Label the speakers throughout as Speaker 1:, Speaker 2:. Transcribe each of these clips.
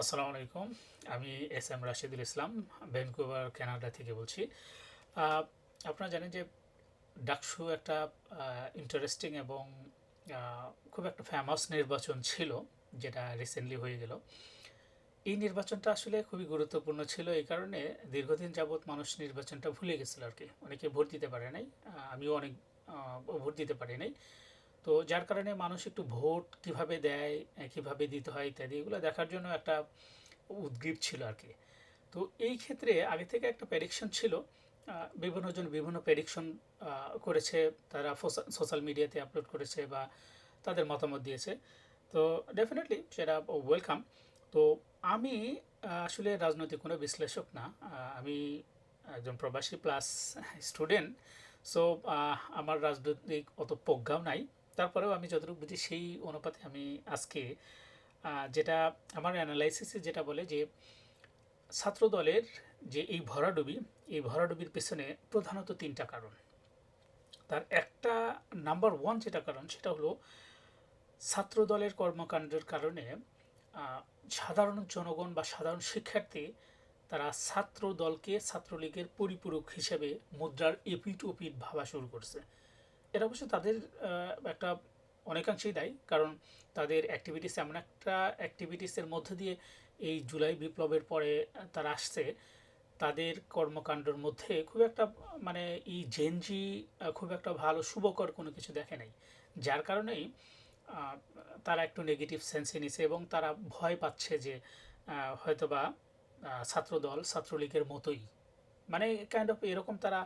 Speaker 1: আসসালামু আলাইকুম। আমি S M Rashidul Islam, Vancouver Canada থেকে বলছি। আপনারা জানেন যে ডাকসু একটা ইন্টারেস্টিং এবং খুব একটা ফেমাস নির্বাচন ছিল, যেটা রিসেন্টলি হয়ে গেল। এই নির্বাচনটা আসলে খুবই গুরুত্বপূর্ণ ছিল, এই কারণে দীর্ঘদিন যাবৎ মানুষ নির্বাচনটা ভুলে গেছিল আর কি। অনেকে ভোট দিতে পারে নাই আমিও অনেক ভোট দিতে পারি নাই। তো যার কারণে মানুষ একটু ভোট কীভাবে দেয় কীভাবে দিতে হয় ইত্যাদি এগুলো দেখার জন্য একটা উদ্গ্রীব ছিল আর কি। তো এই ক্ষেত্রে আগে থেকে একটা প্রেডিকশন ছিল আহ, বিভিন্ন জন বিভিন্ন প্রেডিকশন করেছে তারা সোশ্যাল মিডিয়াতে আপলোড করেছে বা তাদের মতামত দিয়েছে। তো ডেফিনেটলি সেটা ওয়েলকাম তো আমি আসলে রাজনৈতিক কোনো বিশ্লেষক না আমি একজন প্রবাসী প্লাস স্টুডেন্ট সো আমার রাজনৈতিক অত প্রজ্ঞাও নাই। তারপরেও আমি যতটুকু বুঝি সেই অনুপাতে আমি আজকে যেটা আমার অ্যানালাইসিসে যেটা বলে যে ছাত্র দলের যে এই ভরাডুবি, এই ভরাডুবির পেছনে প্রধানত তিনটা কারণ। তার একটা নাম্বার ওয়ান যেটা কারণ সেটা হলো ছাত্র দলের কর্মকাণ্ডের কারণে সাধারণ জনগণ বা সাধারণ শিক্ষার্থী তারা ছাত্র দলকে ছাত্রলীগের পরিপূরক হিসেবে মুদ্রার এপিট ওপিট ভাবা শুরু করছে। এটা অবশ্য তাদের একটা অনেকাংশেই দায়ী, কারণ তাদের অ্যাক্টিভিটিস এমন একটা অ্যাক্টিভিটিসের মধ্য দিয়ে এই জুলাই বিপ্লবের পরে তারা আসছে। তাদের কর্মকাণ্ডের মধ্যে খুব একটা মানে এই জেনজি খুব একটা ভালো, শুভকর কোনো কিছু দেখে নাই। যার কারণেই তারা একটু নেগেটিভ সেন্সে নিছে এবং তারা ভয় পাচ্ছে যে হয়তোবা ছাত্রদল, ছাত্রলীগের মতোই মানে কাইন্ড অফ এরকম তারা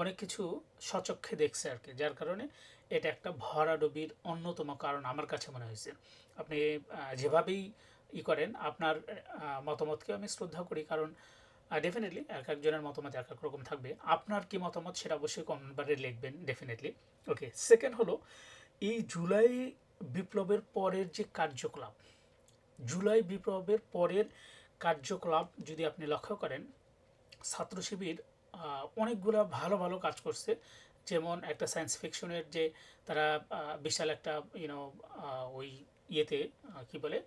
Speaker 1: অনেক কিছু সচক্ষে দেখছে আর কি যার কারণে এটা একটা ভরাডুবির অন্যতম কারণ আমার কাছে মনে হয়েছে। আপনি যেভাবেই ই করেন, আপনার মতামতকে আমি শ্রদ্ধা করি, কারণ ডেফিনেটলি এক একজনের মতামত এক এক রকম থাকবে। আপনার কি মতামত সেটা অবশ্যই কমেন্টবারে লিখবেন ডেফিনেটলি ওকে সেকেন্ড হলো, এই জুলাই বিপ্লবের পরের যে কার্যকলাপ, জুলাই বিপ্লবের পরের কার্যকলাপ যদি আপনি লক্ষ্য করেন ছাত্র শিবির অনেকগুলো ভালো ভালো কাজ করছে। যেমন একটা সায়েন্স ফিকশনের যে তারা বিশাল একটা ইউনো ওই ইয়েতে কি বলে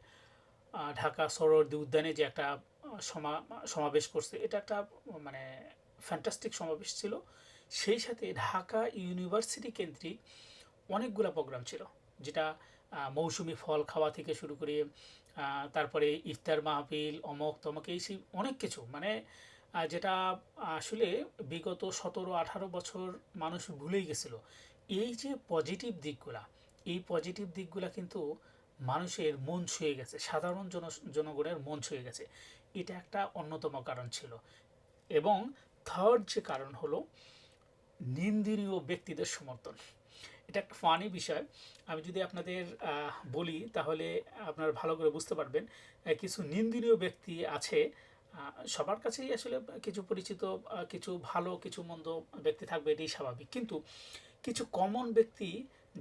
Speaker 1: ঢাকা সরোয়ার্দী উদ্যানে যে একটা সমা, সমাবেশ করছে। এটা একটা মানে ফ্যান্টাস্টিক সমাবেশ ছিল। সেই সাথে ঢাকা ইউনিভার্সিটি কেন্দ্রিক অনেকগুলো প্রোগ্রাম ছিল। যেটা মৌসুমি ফল খাওয়া থেকে শুরু করে তারপরে ইফতার মাহফিল অমক তমক এই সেই অনেক কিছু। মানে যেটা আসলে বিগত সতেরো, আঠারো বছর মানুষ ভুলেই গেছিল। এই যে পজিটিভ দিকগুলা, এই পজিটিভ দিকগুলা কিন্তু মানুষের মন ছুঁয়ে গেছে, সাধারণ জন, জনগণের মন ছুঁয়ে গেছে। এটা একটা অন্যতম কারণ ছিল। এবং থার্ড যে কারণ হলো নিন্দনীয় ব্যক্তিদের সমর্থন। এটা একটা ফানি বিষয়। আমি যদি আপনাদের বলি, তাহলে আপনারা ভালো করে বুঝতে পারবেন কিছু নিন্দনীয় ব্যক্তি আছে সবার কাছেই আসলে কিছু পরিচিত কিছু ভালো, কিছু মন্দ ব্যক্তি থাকবে এটাই স্বাভাবিক। কিন্তু কিছু কমন ব্যক্তি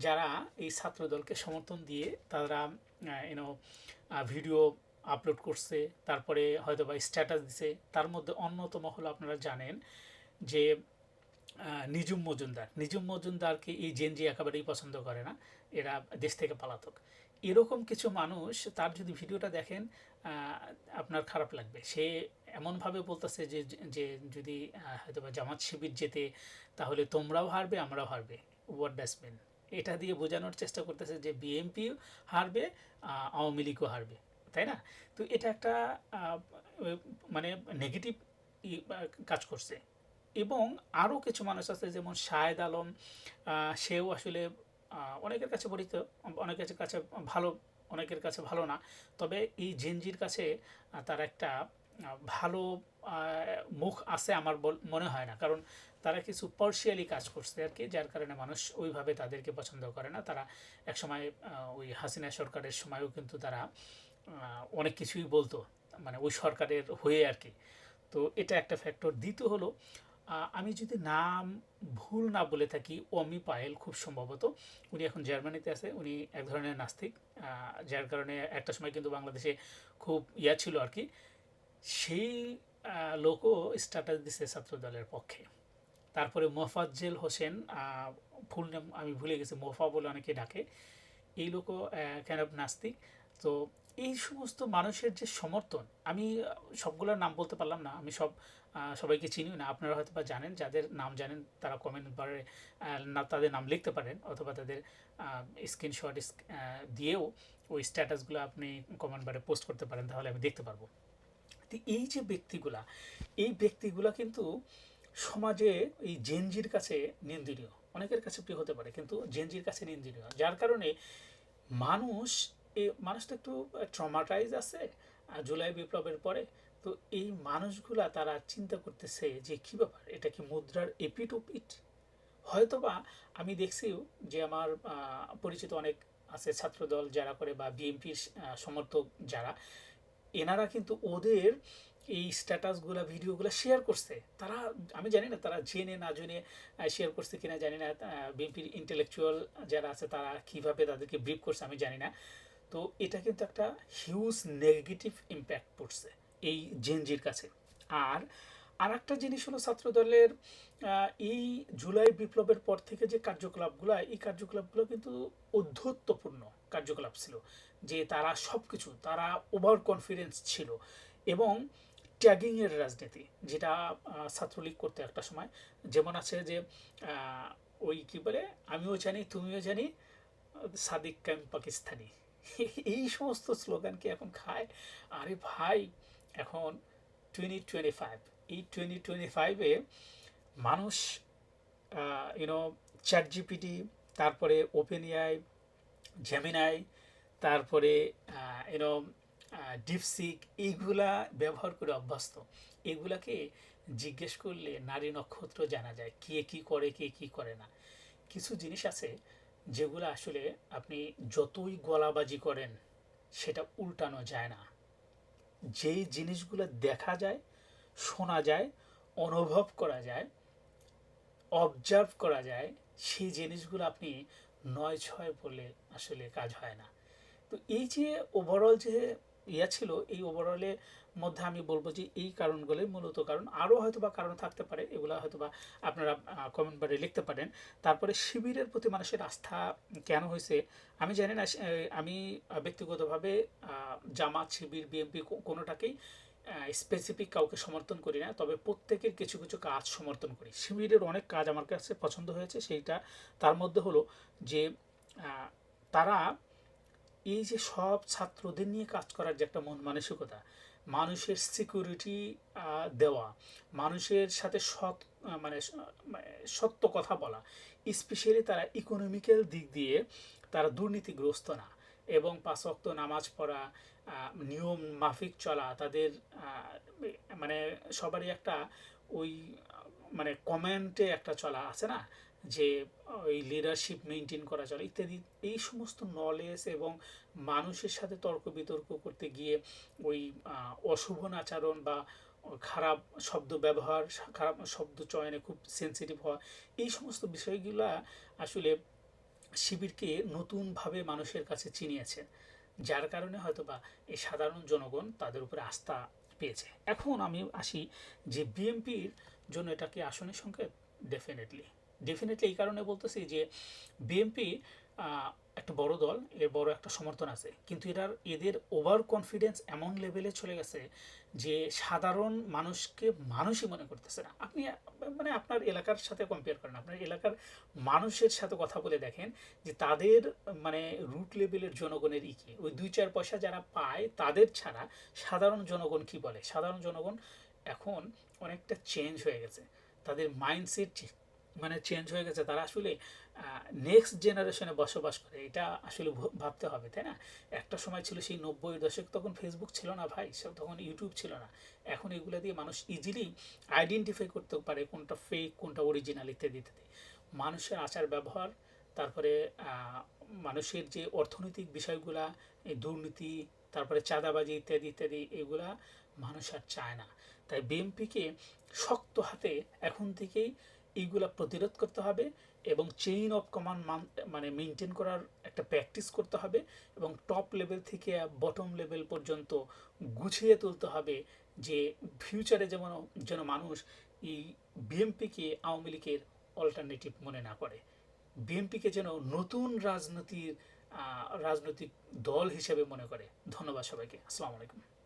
Speaker 1: যারা এই ছাত্র দলকে সমর্থন দিয়ে তারা ইউনো ভিডিও আপলোড করছে, তারপরে হয়তো বা স্ট্যাটাস দিছে, তার মধ্যে অন্যতম হলো আপনারা জানেন যে নিজুম মজুমদার। নিজুম মজুমদারকে এই জেনজি একেবারেই পছন্দ করে না। এরা দেশ থেকে পালাতক। এরকম কিছু মানুষ, তার যদি ভিডিওটা দেখেন আপনার খারাপ লাগবে। সে এমনভাবে বলতেছে যে যে যদি হয়তো বা জামাত শিবির যেতে, তাহলে তোমরাও হারবে, আমরাও হারবে। ওয়ার্ড ডাস্টবিন এটা দিয়ে বোঝানোর চেষ্টা করতেছে যে বিএনপি হারবে আওয়ামী লীগও হারবে। তাই না? তো এটা একটা মানে নেগেটিভ কাজ করছে। এবং আরও কিছু মানুষ আছে, যেমন শাহেদ আলম সেও আসলে অনেকের কাছে পরিচিত অনেকের কাছে ভালো, অনেকের কাছে ভালো না। তবে এই জেনজির কাছে তার একটা ভালো মুখ আছে আমার মনে হয় না। কারণ তারা কিছু পার্শিয়ালি কাজ করছে আর কি, যার কারণে মানুষ ওইভাবে তাদেরকে পছন্দ করে না। তারা একসময় ওই হাসিনা সরকারের সময়ও কিন্তু তারা অনেক কিছুই বলতো মানে ওই সরকারের হয়ে আর কি। তো এটা একটা ফ্যাক্টর দ্বিতীয় হলো আমি যদি নাম ভুল না বলে থাকি অমি পায়েল খুব সম্ভবত। উনি এখন জার্মানিতে আছে, উনি এক ধরনের নাস্তিক যার কারণে একটা সময় কিন্তু বাংলাদেশে খুব ইয়া ছিল আর কি। সেই লোকও স্ট্যাটাস দিছে ছাত্র দলের পক্ষে। তারপরে মোফাজ্জেল হোসেন ফুল নাম আমি ভুলে গেছি, মোফা বলে অনেকে ডাকে। এই লোকও কেন নাস্তিক? তো এই সমস্ত মানুষের যে সমর্থন, আমি সবগুলোর নাম বলতে পারলাম না, আমি সব সবাইকে চিনি না, আপনারা হয়তো বা জানেন, যাদের নাম জানেন তারা কমেন্ট বারে না, তাদের নাম লিখতে পারেন অথবা তাদের স্ক্রিনশট দিয়েও ওই স্ট্যাটাসগুলো আপনি কমেন্ট বারে পোস্ট করতে পারেন, তাহলে আমি দেখতে পারব। তো এই যে ব্যক্তিগুলা, এই ব্যক্তিগুলা কিন্তু সমাজে এই জেনজির কাছে নিন্দনীয়, অনেকের কাছে প্রিয় হতে পারে, কিন্তু জেনজির কাছে নিন্দনীয়, যার কারণে মানুষ এ মানুষ তো একটু ট্রমাটাইজ আছে জুলাই বিপ্লবের পরে। তো এই মানুষগুলা তারা চিন্তা করতেছে যে, কী ব্যাপার? এটা কি মুদ্রার এপিট ওপিট হয়তোবা আমি দেখছি যে, আমার পরিচিত অনেক আছে ছাত্রদল যারা করে বা বিএনপির সমর্থক যারা, এনারা কিন্তু ওদের এই স্ট্যাটাসগুলো ভিডিওগুলো শেয়ার করছে। তারা, আমি জানি না তারা জেনে না জেনে শেয়ার করছে কিনা জানি না বিএনপির ইন্টেলেকচুয়াল যারা আছে তারা কীভাবে তাদেরকে ব্রিফ করছে আমি জানি না। তো এটা কিন্তু একটা হিউজ নেগেটিভ ইম্প্যাক্ট পড়ছে এই জেনজির কাছে। আর আর একটা জিনিস হলো ছাত্রদলের এই জুলাই বিপ্লবের পর থেকে যে কার্যকলাপগুলো, এই কার্যকলাপগুলো কিন্তু অধ্যত্বপূর্ণ কার্যকলাপ ছিল, যে তারা সব কিছু তারা ওভার কনফিডেন্স ছিল এবং ট্যাগিংয়ের রাজনীতি, যেটা ছাত্রলীগ করতে একটা সময়। যেমন আছে যে ওই কী বলে, আমিও জানি, তুমিও জানি, সাদিক কাম পাকিস্তানি। এই সমস্ত স্লোগানকে এখন খায়? আরে ভাই, এখন টোয়েন্টি টোয়েন্টি ফাইভ এই টোয়েন্টি টোয়েন্টি ফাইভে মানুষ ইউনো চ্যাট জিপিটি তারপরে ওপেন এআই জেমিনাই তারপরে ইউনো ডিপসিক এইগুলা ব্যবহার করে অভ্যস্ত। এগুলাকে জিজ্ঞেস করলে নারী নক্ষত্র জানা যায়, কে কি করে, কে কি করে না। কিছু জিনিস আছে যেগুলো আসলে আপনি যতই গলাবাজি করেন, সেটা উল্টানো যায় না। যেই জিনিসগুলো দেখা যায়, শোনা যায়, অনুভব করা যায় অবজার্ভ করা যায়, সেই জিনিসগুলো আপনি নয় ছয় বলে আসলে কাজ হয় না। তো এই যে ওভারঅল যে ইয়া ছিল, এই ওভারঅলের মধ্যে আমি বলব যে এই কারণগুলোই মূলত কারণ। আরও হয়তো বা কারণ থাকতে পারে, এগুলো হয়তো বা আপনারা কমেন্ট বারে লিখতে পারেন। তারপরে শিবিরের প্রতি মানুষের আস্থা কেন হয়েছে? আমি জানি না আমি ব্যক্তিগতভাবে জামাত, শিবির বিএনপি কোনোটাকেই স্পেসিফিক কাউকে সমর্থন করি না, তবে প্রত্যেকের কিছু কিছু কাজ সমর্থন করি। শিবিরের অনেক কাজ আমার কাছে পছন্দ হয়েছে, সেইটা তার মধ্যে হলো যে তারা এই যে সব ছাত্রদের নিয়ে কাজ করার যে একটা মন মানসিকতা, মানুষের সিকিউরিটি দেওয়া, মানুষের সাথে সৎ মানে মানে সত্য কথা বলা স্পেশালি তারা ইকোনমিক্যাল দিক দিয়ে তারা দুর্নীতিগ্রস্ত না এবং পাঁচ ওয়াক্ত নামাজ পড়া নিয়ম মাফিক চলা তাদের মানে সবারই একটা ওই মানে কমেন্টে একটা চলা আছে না? যে ওই লিডারশিপ মেনটেন করা চলে ইত্যাদি। এই সমস্ত নলেজ এবং মানুষের সাথে তর্ক বিতর্ক করতে গিয়ে ওই আহ, অশুভ আচরণ বা খারাপ শব্দ ব্যবহার খারাপ শব্দ চয়নে খুব সেন্সিটিভ হওয়া এই সমস্ত বিষয়গুলা আসলে শিবিরকে নতুনভাবে মানুষের কাছে চিনিয়েছে। যার কারণে হয়তো বা এই সাধারণ জনগণ তাদের উপরে আস্থা পেয়েছে। এখন আমি আসি যে বিএনপির জন্য এটা কি আসনের সংকেত? ডেফিনেটলি ডেফিনেটলি এই কারণে বলতেছি যে বিএনপি একটা বড় দল, এর বড় একটা সমর্থন আছে। কিন্তু এটার, এদের ওভার কনফিডেন্স এমন লেভেলে চলে গেছে যে সাধারণ মানুষকে মানুষই মনে করতেছে না। আপনি মানে আপনার এলাকার সাথে কম্পেয়ার করেন, আপনার এলাকার মানুষের সাথে কথা বলে দেখেন যে তাদের মানে রুট লেভেলের জনগণের ই কি? ওই দুই চার পয়সা যারা পায় তাদের ছাড়া সাধারণ জনগণ কি বলে? সাধারণ জনগণ এখন অনেকটা চেঞ্জ হয়ে গেছে। তাদের মাইন্ডসেট মানে চেঞ্জ হয়ে গেছে, তারা আসলে নেক্সট জেনারেশনে বসবাস করে, এটা আসলে ভাবতে হবে, তাই না? একটা সময় ছিল সেই নব্বই দশক, তখন ফেসবুক ছিল না ভাই তখন ইউটিউব ছিল না। এখন এগুলো দিয়ে মানুষ ইজিলি আইডেন্টিফাই করতে পারে কোনটা ফেক কোনটা অরিজিনাল ইত্যাদি ইত্যাদি। মানুষের আচার ব্যবহার, তারপরে মানুষের যে অর্থনৈতিক বিষয়গুলা দুর্নীতি, তারপরে চাঁদাবাজি ইত্যাদি ইত্যাদি, এগুলা মানুষ আর চায় না। তাই বিএনপিকে শক্ত হাতে এখন থেকেই এইগুলা প্রতিরোধ করতে হবে এবং চেইন অফ কমান্ড মানে মেনটেন করার একটা প্র্যাকটিস করতে হবে এবং টপ লেভেল থেকে বটম লেভেল পর্যন্ত গুছিয়ে তুলতে হবে যে ফিউচারে যেমন, যেন মানুষ এই বিএমপিকে আওয়ামী লীগের অল্টারনেটিভ মনে না করে। বিএনপিকে যেন নতুন রাজনীতির রাজনৈতিক দল হিসেবে মনে করে। ধন্যবাদ সবাইকে। আসসালামু আলাইকুম।